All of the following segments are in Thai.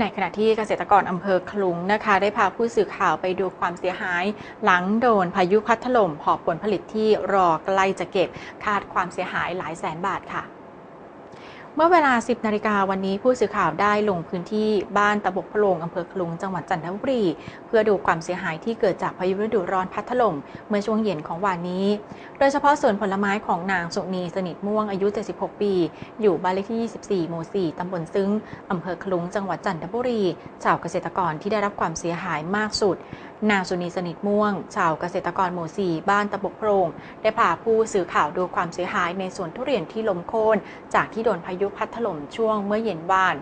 ในขณะที่เกษตรกรอำเภอคลุงนะคะ ได้พาผู้สื่อข่าวไปดูความเสียหาย หลังโดนพายุพัดถล่มหอบผลผลิตที่รอใกล้จะเก็บคาดความเสียหายหลายแสนบาทค่ะ เมื่อเวลา 10 นาฬิกาวันนี้ผู้สื่อข่าวได้ลงพื้นที่บ้านตะบกพะโลงอำเภอคลุงจังหวัดจันทบุรี เพื่อดูความเสียหายที่เกิดจากพายุฤดูร้อนพัดถล่มเมื่อช่วงเย็นของวันนี้ โดยเฉพาะสวนผลไม้ของนางสุนีสนิทม่วงอายุ 76 ปี อยู่บ้านเลขที่ 24 หมู่ 4 ตำบลซึ้งอำเภอคลุงจังหวัดจันทบุรี ชาวเกษตรกรที่ได้รับความเสียหายมากสุดนางสุนีสนิทม่วง ชาวเกษตรกรหมู่4บ้านตะบกโพรงได้พาผู้สื่อข่าวดูความเสียหายในสวนทุเรียนที่ล้มโค่นจากที่โดนพายุพัดถล่มช่วงเมื่อเย็นวาน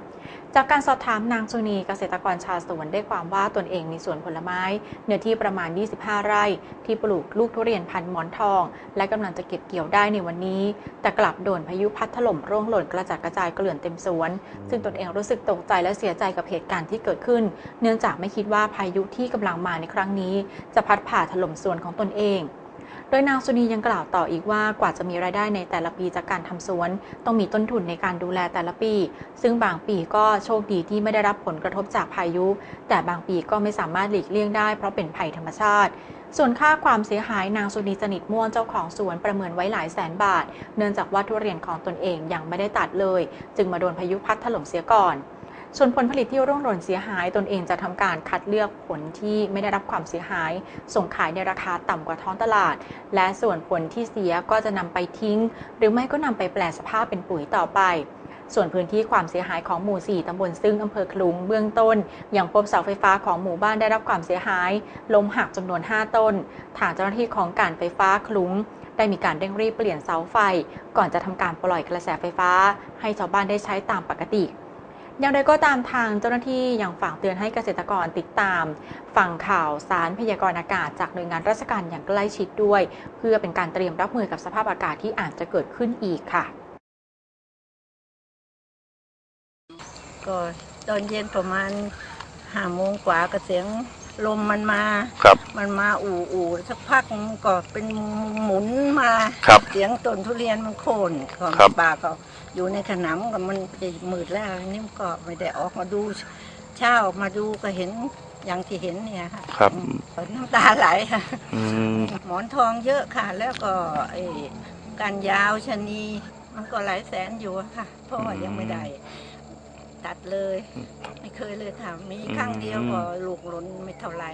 จากการสอบถามนางสุนีเกษตรกรชาวสวนได้ความว่าตนเองมีสวนผลไม้ เนื้อที่ประมาณ 25 ไร่ ที่ปลูกลูกทุเรียนพันธุ์หมอนทอง และกำลังจะเก็บเกี่ยวได้ในวันนี้ แต่กลับโดนพายุพัดถล่มร่วงหล่นกระจัดกระจายเกลื่อนเต็มสวน ซึ่งตนเองรู้สึกตกใจและเสียใจกับเหตุการณ์ที่เกิดขึ้น เนื่องจากไม่คิดว่าพายุที่กำลังมาในครั้งนี้ จะพัดผ่าถล่มสวนของตนเอง โดยนางสุนียังกล่าวต่ออีกว่ากว่าจะมีรายได้ในแต่ละปีจากการทำสวน ต้องมีต้นทุนในการดูแลแต่ละปี ซึ่งบางปีก็โชคดีที่ไม่ได้รับผลกระทบจากพายุ แต่บางปีก็ไม่สามารถหลีกเลี่ยงได้เพราะเป็นภัยธรรมชาติส่วนค่าความเสียหายนางสุนีสนิทม่วงเจ้าของสวนประเมินไว้หลายแสนบาท เนื่องจากว่าทุเรียนของตนเองยังไม่ได้ตัดเลย จึงมาโดนพายุพัดถล่มเสียก่อน ส่วนผลผลิตที่ร่วงหล่นเสียหาย ตนเองจะทำการคัดเลือกผลที่ไม่ได้รับความเสียหาย ส่งขายในราคาต่ำกว่าท้องตลาด และส่วนผลที่เสียก็จะนำไปทิ้ง หรือไม่ก็นำไปแปลสภาพเป็นปุ๋ยต่อไปส่วนพื้นที่ความเสียหายของหมู่ 4 ตำบลซึ่งอำเภอคลุงเบื้องต้น ยังพบเสาไฟฟ้าของหมู่บ้านได้รับความเสียหาย ล้มหักจำนวน 5 ต้น ทางเจ้าหน้าที่ของการไฟฟ้าคลุงได้มีการเร่งรีบเปลี่ยนเสาไฟ ก่อนจะทำการปล่อยกระแสไฟฟ้า ให้ชาวบ้านได้ใช้ตามปกติ อย่างไรก็ตามทางเจ้าหน้าที่ยังฝากเตือนให้เกษตรกรติดตาม ฟังข่าวสารพยากรณ์อากาศจากหน่วยงานราชการอย่างใกล้ชิดด้วย เพื่อเป็นการเตรียมรับมือกับสภาพอากาศที่อาจจะเกิดขึ้นอีกค่ะก็ตอนเย็นประมาณห้าโมงกว่าก็เสียง ลมมันมา ครับ มันมาอู่อู่สักพักมันก็เป็นหมุนมาครับเสียงต้นทุเรียนมันโค่นของครับ ป่าก็อยู่ในขนำก็มันจะมืดแล้วนี่มันก็ไม่ได้ออกมาดู เช้าออกมาดูก็เห็นอย่างที่เห็นเนี่ยค่ะครับอืมน้ำตาไหลค่ะ อืม หมอนทองเยอะค่ะ แล้วก็ไอ้การยาวชะนีมันก็หลายแสนอยู่อะค่ะเพราะว่ายังไม่ได้ ตัดเลย ไม่เคยเลยค่ะ มีครั้งเดียวก็ลูกหล้นไม่เท่าไหร่